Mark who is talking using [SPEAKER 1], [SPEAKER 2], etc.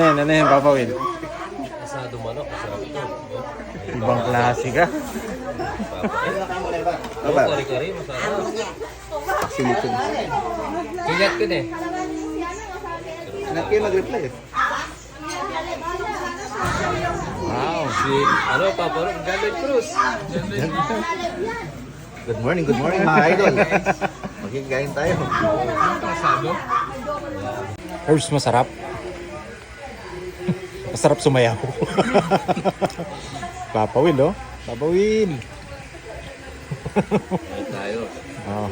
[SPEAKER 1] yan, ano yan, Papa Will?
[SPEAKER 2] Asado manok, masarap ito.
[SPEAKER 1] Ibang klase ka.
[SPEAKER 2] Oo, kari-kari, masarap.
[SPEAKER 3] Silikon.
[SPEAKER 2] Kigat ko na eh.
[SPEAKER 3] Anak kayo mag-reply eh.
[SPEAKER 1] Wow.
[SPEAKER 2] Si, ano, Papa Rob, Galoy Cruz.
[SPEAKER 3] Good morning, good morning mga idol. Magkikain tayo.
[SPEAKER 2] Asado?
[SPEAKER 1] Herbs masarap. Masarap sumayaw. Papa Will, oh. Papa Will.
[SPEAKER 2] Tayo.
[SPEAKER 1] Oh.